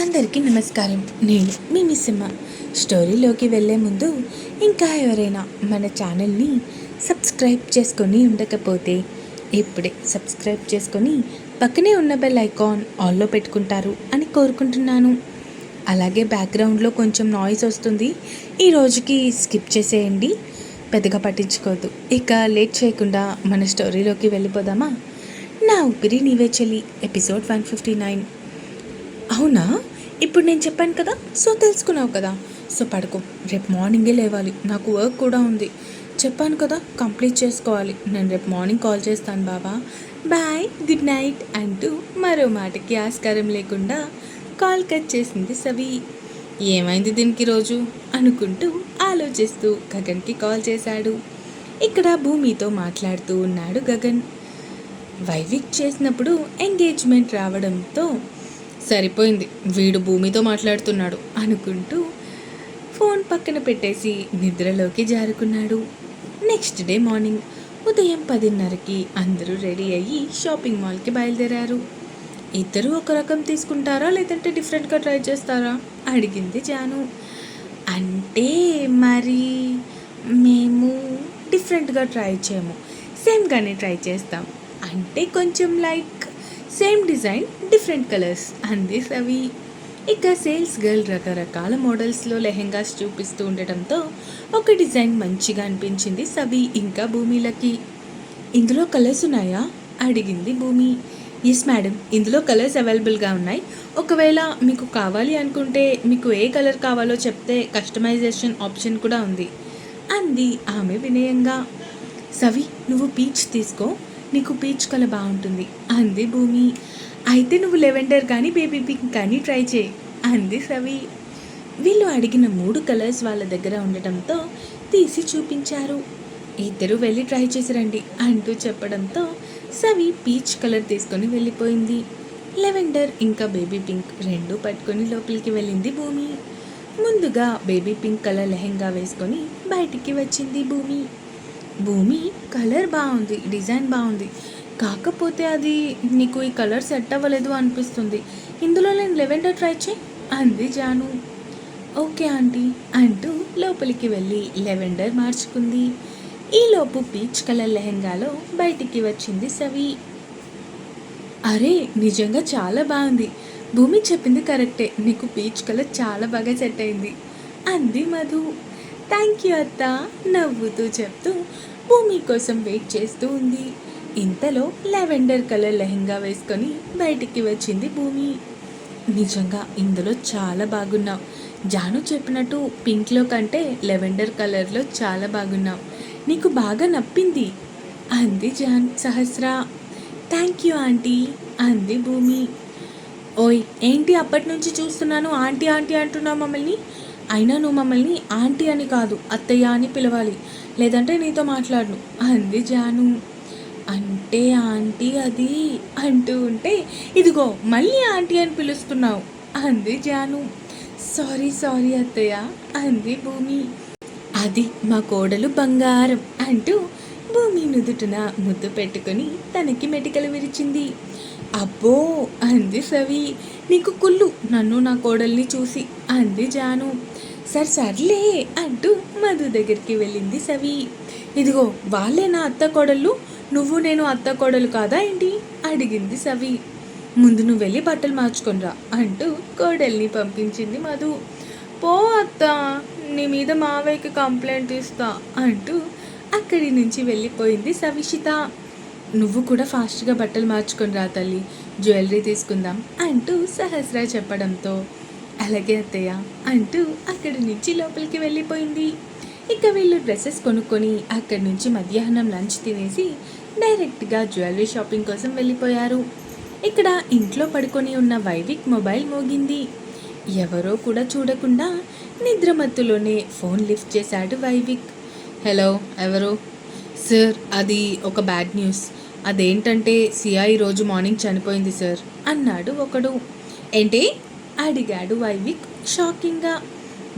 అందరికీ నమస్కారం. నేను మీ మిస్సమ్మ. స్టోరీలోకి వెళ్ళే ముందు ఇంకా ఎవరైనా మన ఛానల్ని సబ్స్క్రైబ్ చేసుకొని ఉండకపోతే ఇప్పుడే సబ్స్క్రైబ్ చేసుకొని పక్కనే ఉన్న బెల్ ఐకాన్ ఆల్లో పెట్టుకుంటారు అని కోరుకుంటున్నాను. అలాగే బ్యాక్గ్రౌండ్లో కొంచెం నాయిస్ వస్తుంది. ఈ రోజుకి స్కిప్ చేసేయండి. పెద్దగా పట్టించుకోవద్దు. ఇక లేట్ చేయకుండా మన స్టోరీలోకి వెళ్ళిపోదామా? నా ఊపిరి నీవే చెల్లి. Episode one fifty nine. అవునా? ఇప్పుడు నేను చెప్పాను కదా సో తెలుసుకున్నావు కదా. సో పడుకో రేపు మార్నింగే లేవాలి నాకు వర్క్ కూడా ఉంది. చెప్పాను కదా కంప్లీట్ చేసుకోవాలి. నేను రేపు మార్నింగ్ కాల్ చేస్తాను బాబా బాయ్ గుడ్ నైట్ అంటూ మరో మాటకి ఆస్కారం లేకుండా కాల్ కట్ చేసింది సవి. ఏమైంది దీనికి రోజు? అనుకుంటూ ఆలోచిస్తూ గగన్కి కాల్ చేశాడు. ఇక్కడ భూమితో మాట్లాడుతూ ఉన్నాడు గగన్. వైవిక్ చేసినప్పుడు ఎంగేజ్మెంట్ రావడంతో సరిపోయింది. వీడు భూమితో మాట్లాడుతున్నాడు. అనుకుంటూ ఫోన్ పక్కన పెట్టేసి నిద్రలోకి జారుకున్నాడు. నెక్స్ట్ డే మార్నింగ్ ఉదయం పదిన్నరకి అందరూ రెడీ అయ్యి షాపింగ్ మాల్కి బయలుదేరారు. ఇద్దరు ఒక రకం తీసుకుంటారా లేదంటే డిఫరెంట్గా ట్రై చేస్తారా? అడిగింది జాను. అంటే మరి మేము డిఫరెంట్గా ట్రై చేయము. సేమ్గానే ట్రై చేస్తాం. అంటే కొంచెం light same design different colours అంది సవి ఇక సేల్స్ గర్ల్ రకరకాల మోడల్స్లో లెహెంగాస్ చూపిస్తూ ఉండటంతో ఒక డిజైన్ మంచిగా అనిపించింది సవి ఇంకా భూమిలకి. ఇందులో కలర్స్ ఉన్నాయా? అడిగింది భూమి. ఎస్ మేడం ఇందులో కలర్స్ అవైలబుల్గా ఉన్నాయి. ఒకవేళ మీకు కావాలి అనుకుంటే మీకు ఏ కలర్ కావాలో చెప్తే కస్టమైజేషన్ ఆప్షన్ కూడా ఉంది. అంది ఆమె వినయంగా. సవి నువ్వు పీచ్ తీసుకో. నీకు పీచ్ కల బాగుంటుంది. అంది భూమి. అయితే నువ్వు లెవెండర్ కానీ బేబీ పింక్ కానీ ట్రై చేయి అంది సవి వీళ్ళు అడిగిన మూడు కలర్స్ వాళ్ళ దగ్గర ఉండటంతో తీసి చూపించారు. ఇద్దరు వెళ్ళి ట్రై చేసి రండి అంటూ చెప్పడంతో సవి పీచ్ కలర్ తీసుకొని వెళ్ళిపోయింది. లెవెండర్ ఇంకా బేబీ పింక్ రెండు పట్టుకొని లోపలికి వెళ్ళింది భూమి. ముందుగా బేబీ పింక్ కలర్ లెహెంగా వేసుకొని బయటికి వచ్చింది భూమి. భూమి కలర్ బాగుంది డిజైన్ బాగుంది. కాకపోతే అది నీకు ఈ కలర్ సెట్ అవ్వలేదు అనిపిస్తుంది. ఇందులో నేను లెవెండర్ ట్రై చేయి. అంది జాను. ఓకే ఆంటీ అంటూ లోపలికి వెళ్ళి లెవెండర్ మార్చుకుంది. ఈలోపు పీచ్ కలర్ లెహెంగాలో బయటికి వచ్చింది సవి. అరే నిజంగా చాలా బాగుంది. భూమి చెప్పింది కరెక్టే. నీకు పీచ్ కలర్ చాలా బాగా సెట్ అయింది. అంది మధు. థ్యాంక్ యూ అత్త నవ్వుతూ చెప్తూ భూమి కోసం వెయిట్ చేస్తూ ఉంది. ఇంతలో లెవెండర్ కలర్ లెహంగా వేసుకొని బయటికి వచ్చింది భూమి. నిజంగా ఇందులో చాలా బాగున్నావు. జాను చెప్పినట్టు పింక్లో కంటే లెవెండర్ కలర్లో చాలా బాగున్నావు. నీకు బాగా నప్పింది అంది జాన్ సహస్ర. థ్యాంక్ యూ ఆంటీ అంది భూమి. ఓయ్ ఏంటి అప్పటి నుంచి చూస్తున్నాను ఆంటీ ఆంటీ అంటున్నావు మమ్మల్ని? అయినా నువ్వు మమ్మల్ని ఆంటీ అని కాదు అత్తయ్య అని పిలవాలి. లేదంటే నీతో మాట్లాడను. అంది జాను. అంటే ఆంటీ అది అంటూ ఉంటే ఇదిగో మళ్ళీ ఆంటీ అని పిలుస్తున్నావు అంది జాను. సారీ సారీ అత్తయ్య అంది భూమి. అది మా కోడలు బంగారం అంటూ భూమి నుదుటిన ముద్దు పెట్టుకొని తనకి మెటికలు విరిచింది. అబ్బో అంది సవి. నీకు కుళ్ళు నన్ను నా కోడల్ని చూసి అంది జాను. సర్ సర్లే అంటూ మధు దగ్గరికి వెళ్ళింది సవి. ఇదిగో వాళ్ళే నా అత్త కోడళ్ళు నువ్వు నేను అత్త కోడలు కాదా ఏంటి? అడిగింది సవి. ముందు నువ్వు వెళ్ళి బట్టలు మార్చుకొనిరా అంటూ కోడల్ని పంపించింది మధు. పో అత్త నీ మీద మావయ్యకి కంప్లైంట్ ఇస్తా అంటూ అక్కడి నుంచి వెళ్ళిపోయింది సవిషిత. నువ్వు కూడా ఫాస్ట్గా బట్టలు మార్చుకొని రా తల్లి జ్యువెలరీ తీసుకుందాం అంటూ సహస్ర చెప్పడంతో అలాగే అత్తయ్య అంటూ అక్కడి నుంచి లోపలికి వెళ్ళిపోయింది. ఇక వీళ్ళు డ్రెస్సెస్ కొనుక్కొని అక్కడి నుంచి మధ్యాహ్నం లంచ్ తినేసి డైరెక్ట్గా జ్యువెలరీ షాపింగ్ కోసం వెళ్ళిపోయారు. ఇక్కడ ఇంట్లో పడుకొని ఉన్న వైవిక్ మొబైల్ మోగింది. ఎవరో కూడా చూడకుండా నిద్రమత్తులోనే ఫోన్ లిఫ్ట్ చేశాడు వైవిక్. హలో ఎవరు? సార్ అది ఒక బ్యాడ్ న్యూస్. అదేంటంటే సియా ఈరోజు మార్నింగ్ చనిపోయింది సార్ అన్నాడు ఒకడు. ఏంటి? అడిగాడు వైవిక్ షాకింగ్గా.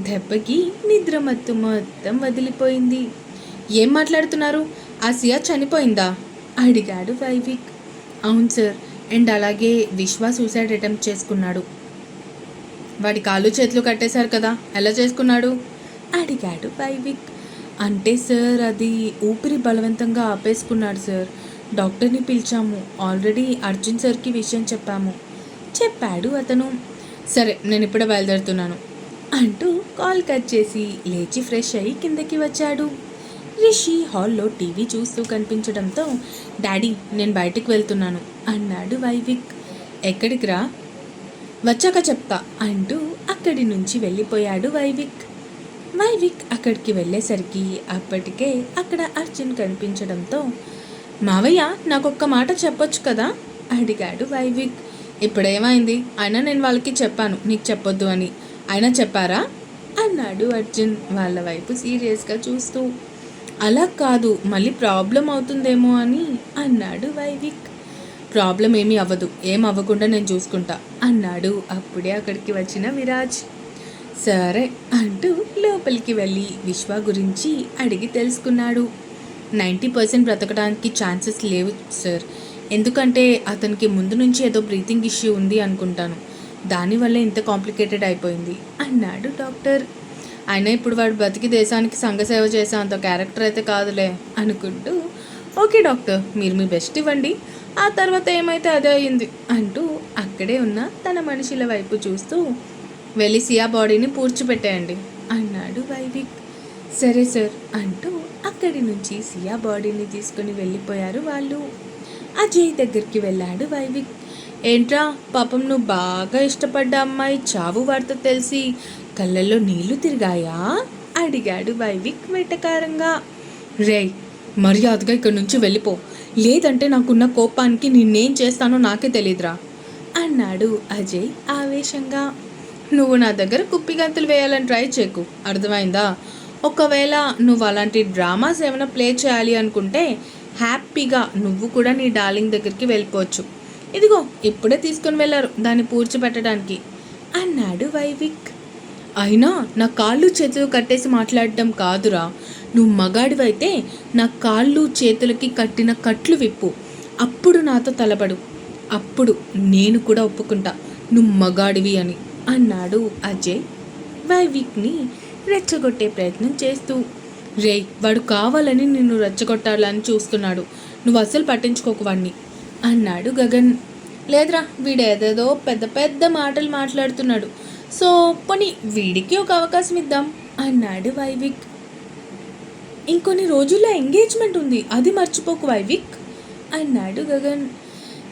దెబ్బకి నిద్రమత్తు మొత్తం వదిలిపోయింది. ఏం మాట్లాడుతున్నారు? ఆ సియా చనిపోయిందా? అడిగాడు వైవిక్. అవును సార్ అండ్ అలాగే విశ్వ సూసైడ్ అటెంప్ట్ చేసుకున్నాడు. వాడి కాళ్ళు చేతులు కట్టేశారు కదా ఎలా చేసుకున్నాడు? అడిగాడు వైవిక్. అంటే సార్ అది ఊపిరి బలవంతంగా ఆపేసుకున్నాడు సార్. డాక్టర్ని పిలిచాము. ఆల్రెడీ అర్జున్ సార్కి విషయం చెప్పాము. చెప్పాడు అతను. సరే నేను ఇప్పుడే బయలుదేరుతున్నాను. అంటూ కాల్ కట్ చేసి లేచి ఫ్రెష్ అయ్యి కిందకి వచ్చాడు. రిషి హాల్లో టీవీ చూస్తూ కనిపించడంతో డాడీ నేను బయటికి వెళ్తున్నాను అన్నాడు వైవిక్. ఎక్కడికి రా? వచ్చాక చెప్తా అంటూ అక్కడి నుంచి వెళ్ళిపోయాడు వైవిక్. వైవిక్ అక్కడికి వెళ్ళేసరికి అప్పటికే అక్కడ అర్జున్ కనిపించడంతో మావయ్య నాకొక్క మాట చెప్పొచ్చు కదా? అడిగాడు వైవిక్. ఇప్పుడేమైంది? అయినా నేను వాళ్ళకి చెప్పాను నీకు చెప్పొద్దు అని. అయినా చెప్పారా? అన్నాడు అర్జున్ వాళ్ళ వైపు సీరియస్గా చూస్తూ. అలా కాదు మళ్ళీ ప్రాబ్లం అవుతుందేమో అని అన్నాడు వైవిక్. ప్రాబ్లం ఏమీ అవ్వదు ఏం అవ్వకుండా నేను చూసుకుంటా అన్నాడు అప్పుడే అక్కడికి వచ్చిన విరాజ్. సరే అంటూ లోపలికి వెళ్ళి విశ్వ గురించి అడిగి తెలుసుకున్నాడు. నైంటీ పర్సెంట్ బ్రతకడానికి ఛాన్సెస్ లేవు సార్. ఎందుకంటే అతనికి ముందు నుంచి ఏదో బ్రీతింగ్ ఇష్యూ ఉంది అనుకుంటాను. దానివల్ల ఇంత కాంప్లికేటెడ్ అయిపోయింది. అన్నాడు డాక్టర్. అయినా ఇప్పుడు వాడు బతికి దేశానికి సంఘసేవ చేసే అంత క్యారెక్టర్ అయితే కాదులే అనుకుంటూ ఓకే డాక్టర్ మీరు మీ బెస్ట్ ఇవ్వండి. ఆ తర్వాత ఏమైతే అదే అయింది అంటూ అక్కడే ఉన్న తన మనుషుల వైపు చూస్తూ వెళ్ళి సియా బాడీని పూడ్చిపెట్టేయండి అన్నాడు వైవిక్. సరే సార్ అంటూ అక్కడి నుంచి సియా బాడీని తీసుకుని వెళ్ళిపోయారు వాళ్ళు. అజయ్ దగ్గరికి వెళ్ళాడు వైవిక్. ఏంట్రా పాపం నువ్వు బాగా ఇష్టపడ్డ అమ్మాయి చావు వార్త తెలిసి కళ్ళల్లో నీళ్ళు తిరిగాయా? అడిగాడు వైవిక్ వెటకారంగా. రే మర్యాదగా ఇక్కడి నుంచి వెళ్ళిపో. లేదంటే నాకున్న కోపానికి నిన్నేం చేస్తానో నాకే తెలియదురా అన్నాడు అజయ్ ఆవేశంగా. నువ్వు నా దగ్గర కుప్పిగంతులు వేయాలని ట్రై చేయకు. అర్థమైందా? ఒకవేళ నువ్వు అలాంటి డ్రామాస్ ఏమైనా ప్లే చేయాలి అనుకుంటే హ్యాపీగా నువ్వు కూడా నీ డార్లింగ్ దగ్గరికి వెళ్ళిపోవచ్చు. ఇదిగో ఇప్పుడే తీసుకొని వెళ్ళారు దాన్ని పూడ్చిపెట్టడానికి. అన్నాడు వైవిక్. అయినా నా కాళ్ళు చేతులు కట్టేసి మాట్లాడడం కాదురా. నువ్వు మగాడివైతే నా కాళ్ళు చేతులకి కట్టిన కట్లు విప్పు. అప్పుడు నాతో తలపడు. అప్పుడు నేను కూడా ఒప్పుకుంటా. నువ్వు మగాడివి అని అన్నాడు అజయ్. వైవిక్ని రెచ్చగొట్టే ప్రయత్నం చేస్తూ. రే వాడు కావాలని నిన్ను రెచ్చగొట్టాలని చూస్తున్నాడు. నువ్వు అసలు పట్టించుకోకు అన్నాడు గగన్. లేదురా వీడేదేదో పెద్ద పెద్ద మాటలు మాట్లాడుతున్నాడు. సో పోనీ వీడికి ఒక అవకాశం ఇద్దాం అన్నాడు వైవిక్. ఇంకొన్ని రోజుల్లో ఎంగేజ్మెంట్ ఉంది అది మర్చిపోకు వైవిక్ అన్నాడు గగన్.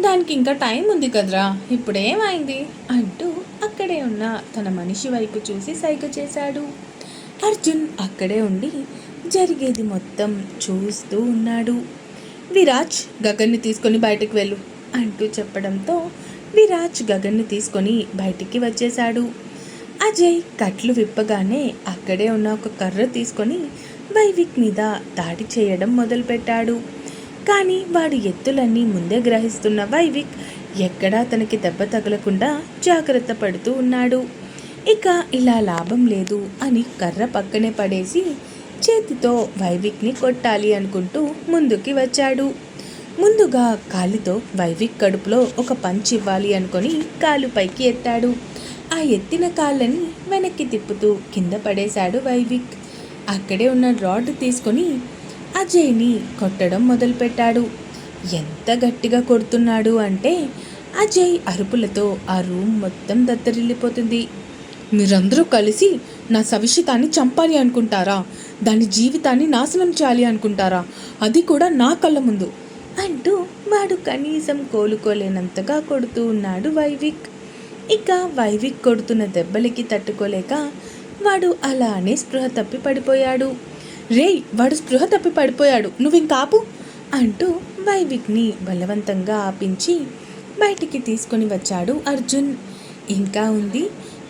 దానికి ఇంకా టైం ఉంది కదరా ఇప్పుడేమైంది అంటూ అక్కడే ఉన్న తన మనిషి వైపు చూసి సైగ చేశాడు. అర్జున్ అక్కడే ఉండి జరిగేది మొత్తం చూస్తూ ఉన్నాడు. విరాజ్ గగన్ని తీసుకొని బయటకు వెళ్ళు అంటూ చెప్పడంతో విరాజ్ గగన్ని తీసుకొని బయటికి వచ్చేశాడు. అజయ్ కట్లు విప్పగానే అక్కడే ఉన్న ఒక కర్ర తీసుకొని వైవిక్ మీద దాడి చేయడం మొదలుపెట్టాడు. కానీ వాడి ఎత్తులన్నీ ముందే గ్రహిస్తున్న వైవిక్ ఎక్కడా తనకి దెబ్బ తగలకుండా జాగ్రత్త పడుతూ ఉన్నాడు. ఇక ఇలా లాభం లేదు అని కర్ర పక్కనే పడేసి చేతితో వైవిక్ని కొట్టాలి అనుకుంటూ ముందుకి వచ్చాడు. ముందుగా కాలితో వైవిక్ కడుపులో ఒక పంచ్ ఇవ్వాలి అనుకొని కాలు పైకి ఎత్తాడు. ఆ ఎత్తిన కాళ్ళని వెనక్కి తిప్పుతూ కింద పడేశాడు వైవిక్. అక్కడే ఉన్న రాడ్ తీసుకొని అజయ్ని కొట్టడం మొదలుపెట్టాడు. ఎంత గట్టిగా కొడుతున్నాడు అంటే అజయ్ అరుపులతో ఆ రూమ్ మొత్తం దత్తరిల్లిపోతుంది మీరందరూ కలిసి నా సవిషితాన్ని చంపాలి అనుకుంటారా? దాని జీవితాన్ని నాశనం చేయాలి అనుకుంటారా? అది కూడా నా కళ్ళ ముందు. అంటూ వాడు కనీసం కోలుకోలేనంతగా కొడుతూ ఉన్నాడు వైవిక్. ఇక వైవిక్ కొడుతున్న దెబ్బలకి తట్టుకోలేక వాడు అలానే స్పృహ తప్పి పడిపోయాడు. రేయ్ వాడు స్పృహ తప్పి పడిపోయాడు. నువ్వింకాపు? అంటూ వైవిక్ని బలవంతంగా ఆపించి బయటికి తీసుకొని వచ్చాడు అర్జున్. ఇంకా ఉంది.